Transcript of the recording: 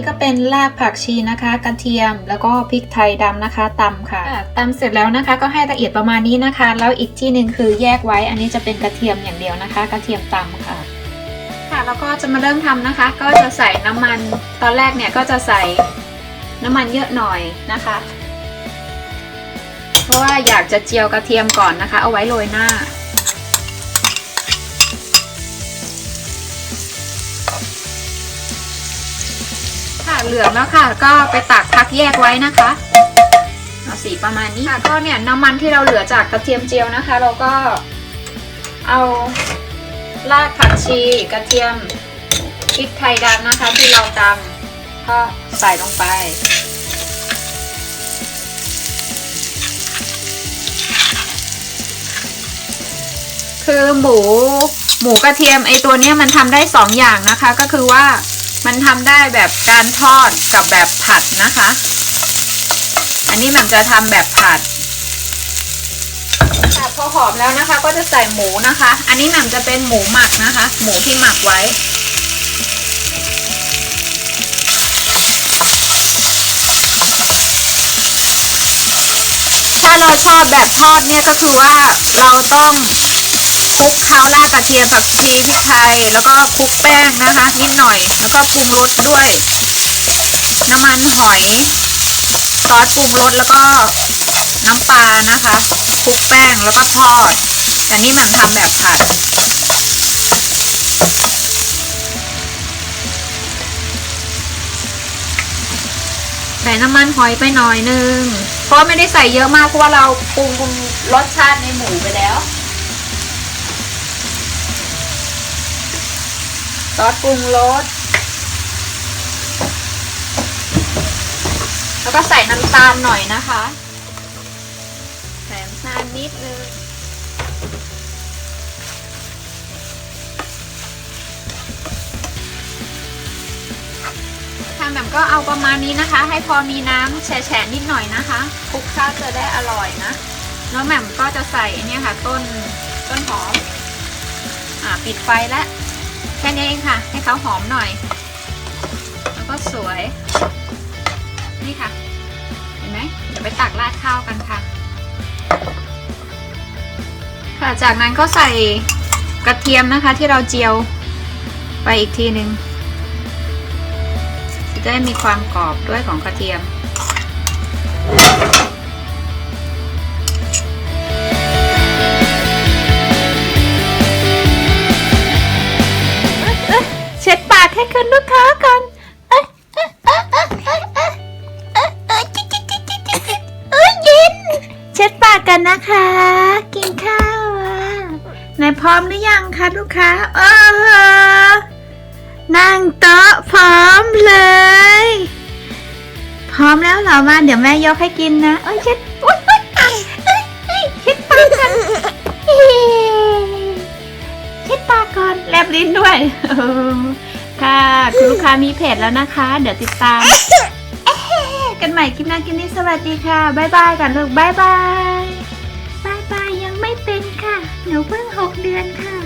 นี้ก็เป็นรากผักชีนะคะ กระเทียมแล้วก็พริกไทยดำนะคะตำค่ะตำเสร็จแล้วนะคะ ก็ให้ละเอียดประมาณนี้นะคะ แล้วอีกที่หนึ่งคือแยกไว้ อันนี้จะเป็นกระเทียมอย่างเดียวนะคะ กระเทียมตำค่ะ ค่ะแล้วก็จะมาเริ่มทำนะคะ ก็จะใส่น้ำมันตอนแรกเนี่ยก็จะใส่น้ำมันเยอะหน่อยนะคะ เพราะว่าอยากจะเจียวกระเทียมก่อนนะคะ เอาไว้โรยหน้า เหลืองแล้วค่ะ ก็ไปตักพักแยกไว้นะคะเอาสีประมาณนี้ค่ะก็เนี่ยน้ำมันที่เราเหลือจากกระเทียมเจียวนะคะ เราก็เอารากผักชีกระเทียมพริกไทยดำนะคะ ที่เราตำก็ใส่ลงไปคือหมูหมูกระเทียมไอตัวเนี้ยมันทำได้สองอย่างนะคะ ก็คือว่า มันทำได้แบบการทอดกับแบบผัดนะคะ อันนี้มันจะทำแบบผัดค่ะพอหอมแล้วนะคะ ก็จะใส่หมูนะคะ อันนี้มันจะเป็นหมูหมักนะคะ หมูที่หมักไว้ ถ้าเราชอบแบบทอดเนี่ยก็คือว่าเราต้อง ลุกเคล้ารากกระเทียมผักชีพริกไทย แล้วก็คลุกแป้งนะคะ นิดหน่อย แล้วก็ปรุงรสด้วย น้ำมันหอย ซอสปรุงรสแล้วก็น้ำปลานะคะคลุกแป้งแล้วก็ทอด แต่นี่มันทำแบบผัดใส่น้ำมันหอยไปหน่อยนึง เพราะไม่ได้ใส่เยอะมากเพราะว่าเราปรุงรสชาติในหมูไปแล้ว ซอสปรุงรส แล้วก็ใส่น้ำตาลหน่อยนะคะ ใส่น้ำตาลนิดนึงทำแบบก็เอาประมาณนี้นะคะ ให้พอมีน้ำแฉะนิดหน่อยนะคะคลุกข้าวจะได้อร่อยนะแล้วแหม่มก็จะใส่อันเนี่ยค่ะ ต้นต้นหอม อ่าปิดไฟแล้ว แค่นี้เองค่ะ ให้เขาหอมหน่อย แล้วก็สวย นี่ค่ะ เห็นไหมเดี๋ยวไปตักราดข้าวกันค่ะ ค่ะ จากนั้นก็ใส่กระเทียมนะคะที่เราเจียวไปอีกทีหนึ่งจะได้มีความกรอบด้วยของกระเทียม ปากให้คุณลูกค้าก่อนเอ้ยเอ้ยเอ้ยเอ้ยเอ้ยเอ้ยเอ้ยเอ้ยจิ๊กจิ๊กจิ๊กจิ๊กจิ๊กเอ้ยเย็น เช็ดปากกันนะคะ กินข้าวอะนายพร้อมหรือยังคะลูกค้าเออนั่งโต๊ะพร้อมเลย พร้อมแล้วเหรอมาเดี๋ยวแม่ยกให้กินนะเอ้ยเช็ดอุ๊ยอุ๊ยอะเอ้ยเอ้ยเช็ดปากกันเฮ้เช็ดปากก่อนแลบลิ้นด้วย ค่ะ คุณลูกค้ามีเพจแล้วนะคะ เดี๋ยวติดตาม กันใหม่คลิปหน้าคลิปนี้สวัสดีค่ะบ๊ายบายกันลูกบ๊ายบายบ๊ายบายยังไม่เป็นค่ะ หนูเพิ่งหกเดือนค่ะ